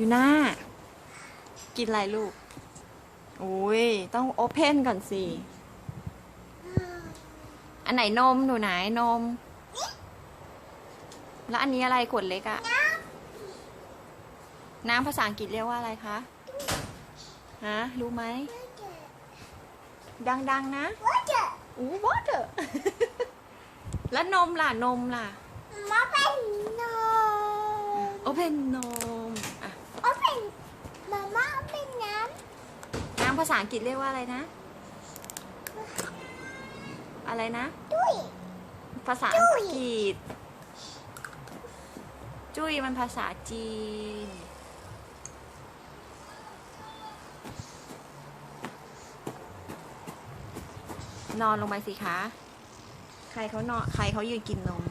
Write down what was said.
อยู่หน้า กินอะไรลูกอุ้ยต้องโอเพนก่อนสิ อันไหนนมหนูไหนนม แล้วอันนี้อะไรขวดเล็กอะน้ำภาษาอังกฤษเรียกว่าอะไรคะ ฮะ รู้ไหม ดังๆนะ อู้วอเตอร์แล้วนมล่ะ นมล่ะมาเป็นนมโอเพนนมอะ เอาเป็นมาม่าเป็นน้ น้ำ ภาษาอังกฤษเรียกว่าอะไรนะ อะไรนะำด้วยภาษาอังกฤษ จุ้ยมันภาษาจีน นอนลงไปสิคะ ใครเขานอน ใครเขายืนกินนม